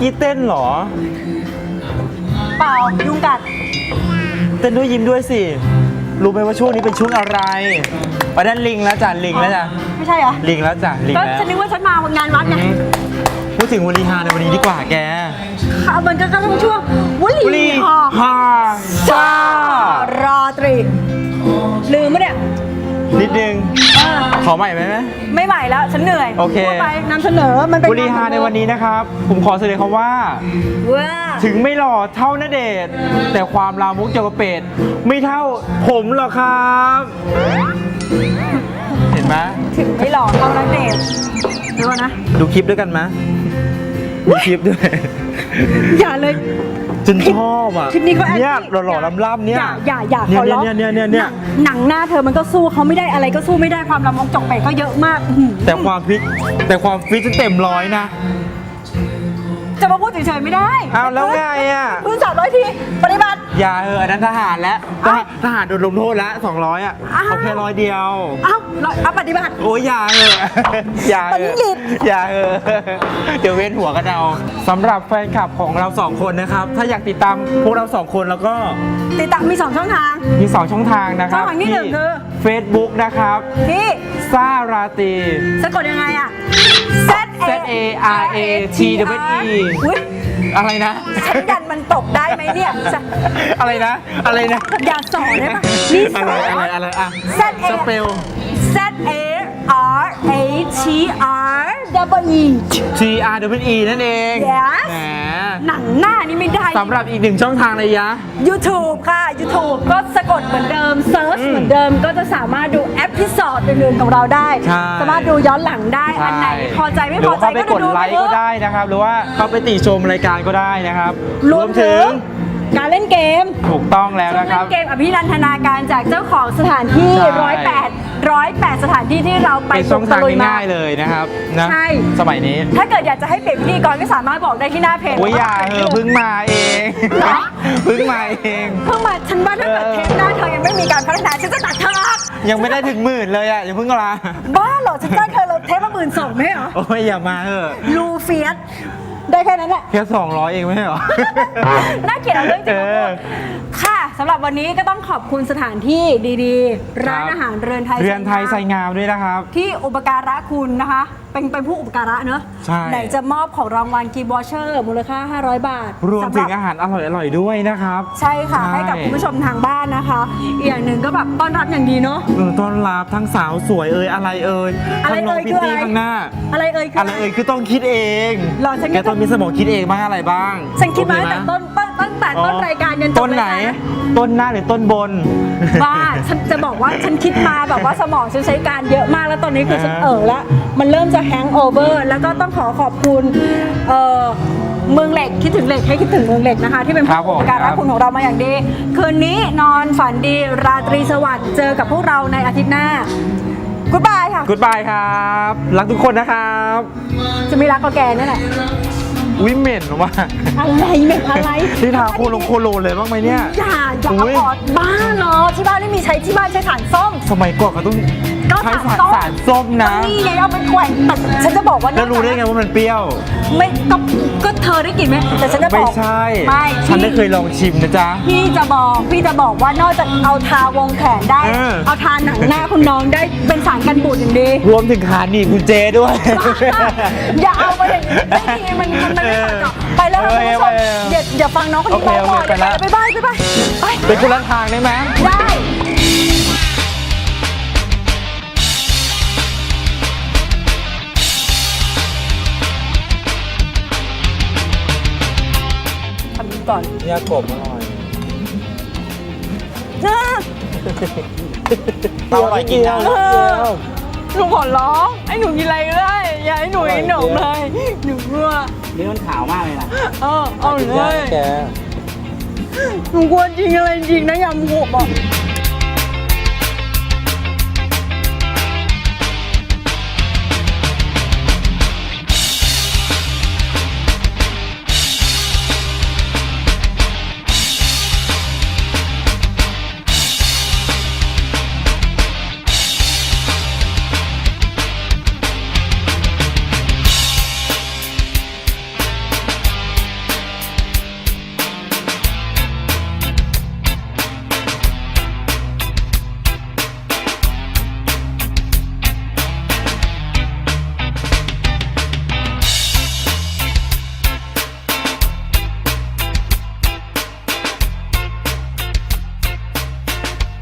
กี้เต้นเหรอ เปล่ายุงกัด เต้นด้วยยิ้มด้วยสิ รู้ไหมว่าช่วงนี้เป็นช่วงอะไรไปด้านลิงแล้วจ้ะลิงแล้วจ้ะไม่ใช่เหรอลิงแล้วจ้ะลิงก็แล้วฉันนึกว่าฉันมางานวัดไงอืมพูดถึงวลีฮาในวันนี้ดีกว่าแก ค่ะมันก็กำลังช่วงววลี ขอใหม่ไหมไหม ไม่ใหม่แล้ว ฉันเหนื่อยโอเค พูดไปนำเสนอมันเป็นวลีฮาในวันนี้นะครับ ผมขอเสนอคำว่าว่าถึงไม่หล่อเท่าณเดชน์แต่ความลามกเกี่ยวกับเป็ดไม่เท่าผมหรอกครับ เห็นไหมถึงไม่หล่อเท่านักเดทเดี๋ยวก่อนนะ ดูคลิปด้วยกันไหม ดูคลิปด้วย อย่าเลย จนชอบอะคลิปนี้ก็แอคเนี่ยทีฟหล่อๆล่ำๆเนี่ยอย่าอย่าอย่าขอร้องเนี่ยเนี่ยเนี่ยเนี่ย หนังหน้าเธอมันก็สู้เขาไม่ได้อะไรก็สู้ไม่ได้ความลำมกจกเปกก็เยอะมากอื้อหือ แต่ความฟิตแต่ความฟิตจะเต็มร้อยนะ จะมาพูดเฉยๆไม่ได้เอาแล้วไงอะพื้นสามร้อยทีปฏิบัติ อย่าเอออันนั้นทหารแล้วทหารทหารโดนลงโทษแล้ว200อะอ้าวเขาแค่ร้อยเดียว เอ้าร้อยเอาปฏิบัติ โอ้ยอย่าเออ อย่าเอตอนนี้อหลีดอย่าเออ เดี๋ยวเว้นหัวกันเอาสำหรับแฟนคลับของเราสองคนนะครับ ถ้าอยากติดตามพวกเราสองคนแล้วก็ติดตามมีสองช่องทาง มี2ช่องทางนะครับช่องทางที่หนึ่งคือ Facebook นะครับที่ซาราตีสะกดยังไงอะ Z Z A R A T W E อุ๊ยอะไรนะ ฉันยันมันตกได้ไหมเนี่ยจะอะไรนะ อะไรนะ อย่าสอนได้ปะนี่สอะอไรนอะไรอะไรอะ Z A สเปล Z A R A T R W E T R W E นั่นเอง Yes แหมหนังหน้านี่ไม่ได้ สำหรับอีกหนึ่งช่องทางเลยยะ YouTube ค่ะ YouTube ก็สะกดเหมือนเดิมเซิร์ชอืมเหมือนเดิมก็จะสามารถดูเอพิโซดอื่นๆของเราได้ ใช่ สามารถดูย้อนหลังได้อันไหนพอใจไม่พอใจหรือว่าเข้าไปกดดูไลค์ก็ได้นะครับ หรือว่าเข้าไปติชมรายการก็ได้นะครับ รวมถึงการเล่นเกมถูกต้องแล้วช่วงนะคเล่รับ นเกมอภิรันทนาการจากเจ้าของสถานที่ ใช่ร้ อยแปดร้อยแปดสถานที่ที่เราไปเป็นช่องทางตะลุยมา ง่ายๆเลยนะครับนะใช่ สมัยนี้ถ้าเกิดอยากจะให้เปลี่ยนพิธีกรก็สามารถบอกได้ที่หน้าเพจ โอ้ยอย่าเออเพิ่งมาเองเหรอ เพิ่งมาเอง เพิ่งมาฉันว่าถ้าเกิดเออเทปหน้าเธอยังไม่มีการพัฒนาฉันจะตัดเธอออกยังไม่ได้ถึงหมื่นเลยอะอย่าเพิ่งลาบ้าเหรอฉันจ้างเธอเราเทปละหมื่นสองไหมเหรอโอ้ยอย่ามาเออะลูเฟียสได้แค่นั้นแหละ แค่สองร้อยเองไม่ใช่เหรอ น่าเกลียดเอาเรื่องจริงมาพูเอดอค่ะ สำหรับวันนี้ก็ต้องขอบคุณสถานที่ดีๆ ร้านอาหารเรือนไทยเรือนไทยไซงามงามด้วยนะครับ ที่อุปการะคุณนะคะ เป็นเป็นผู้อุปการะเนอะใช่ ไหนจะมอบของรางวัลกีบอเชอร์ มูลค่า 500 บาทรวมถึงสำหบ อาหารอร่อยๆด้วยนะครับ ใช่ค่ะใช่ให้กับคุณผู้ชมทางบ้านนะคะ อีกอย่างหนึ่งก็แบบต้อนรับอย่างดีเนาะ เออต้อนรับทั้งสาวสวยเอ่ยอะไรเอ่ยอะไรทั้งน้องเอ่ยพิตคือตี้อะไร ข้างหน้า อะไรเอ่ยคืออะไรเอ่ยคือต้องคิดเองหรอฉันแกต้องมีสมองคิดเองบ้างอะไรบ้างฉันคิดมาโอตั้งเไหแต่ต้นต้นตั้งแต่ต้นรายการยันจบต้นไหน รายการนะต้นหน้าหรือต้นบน บ้าฉันจะบอกว่าฉันคิดมาแบบว่าสมองฉันใช้การเยอะมากแล้วตอนนี้คือฉันเออแล้วมันเริ่มจะแฮงโอเวอร์แล้วก็ต้องขอขอบคุณเอ่อเมืองเหล็กคิดถึงเหล็กให้คิดถึงเมืองเหล็กนะคะ ที่เป็นครับผมผู้อุปการะคุณของเรามาอย่างดี คืนนี้นอนฝันดีราตรีสวัสดิ์เจอกับพวกเราในอาทิตย์หน้ากูดบายค่ะกูดบายครับ รักทุกคนนะครับจะไม่รักก็แกนั่นแหละอุ้ยเหม็นว่ะอะไรเม็ดอะไรที่ทาโคโลโคโลเลยบ้างไหมเนี่ย อย่าอย่าอุ๊ยเอาออกบ้าเนาะที่บ้านไม่มีใช้ที่บ้านใช้ถ่านส้ม สมัยก่อนเขาต้อง ก็ใช้ถ่านสารส้มสารส้มนะ นี่ไงเอาไปแขวนแต่ฉันจะบอกว่าแล้วรู้ได้ไงว่ามันเปรี้ยว ไม่ก็ก็เธอได้กลิ่นไหมแต่ฉันจะบไม่อกใช่ ไม่ฉันได้พี่เคยลองชิมนะจ๊ะ พี่จะบอกพี่จะบอกว่านอกจากเอาทาวงแขนได้ เออ เอาทาหนังหน้าคุณน้องได้เป็นสารกันบูดอย่างดี รวมถึงขาหนีบกุญแจด้วย อย่าเอาไปเลยไม่ดีมันมันมันไม่เหมาะเจาะไปแล้วค่ะคุณผู้ชมเอออย่าอย่าฟังน้องคนนี้โอเคเมาก่อนโอเคไปแล้วไปบายไปบายไป เป็นคนละทางได้ไหม ได้ ทำนี้ก่อนยากบอร่อยเอาอร่อยกินนะเออหนูขอร้องให้หนูกินอะไรก็ได้ อย่าให้หนูกินหนมเลยหนูกลัวนี่มันขาวมากเลยนะเออเอาเลยแกหนูกลัวจริงอะไรจริงนะยำหัวบอก